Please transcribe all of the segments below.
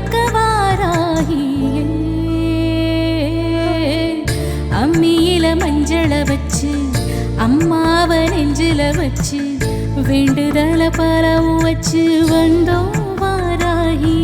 அருள்மிக்க வாராகியே அம்மியில மஞ்சள வச்சு அம்மாவ நெஞ்சில வச்சு வேண்டுதல பரவும் வச்சு வந்தோம் வாராகி.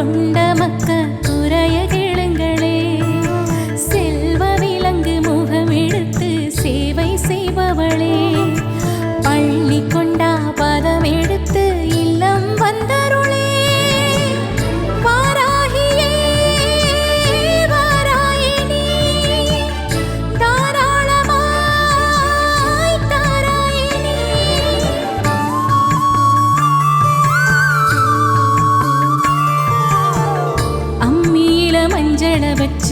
கொண்ட மக்கள். அம்மியில மஞ்சள வச்சு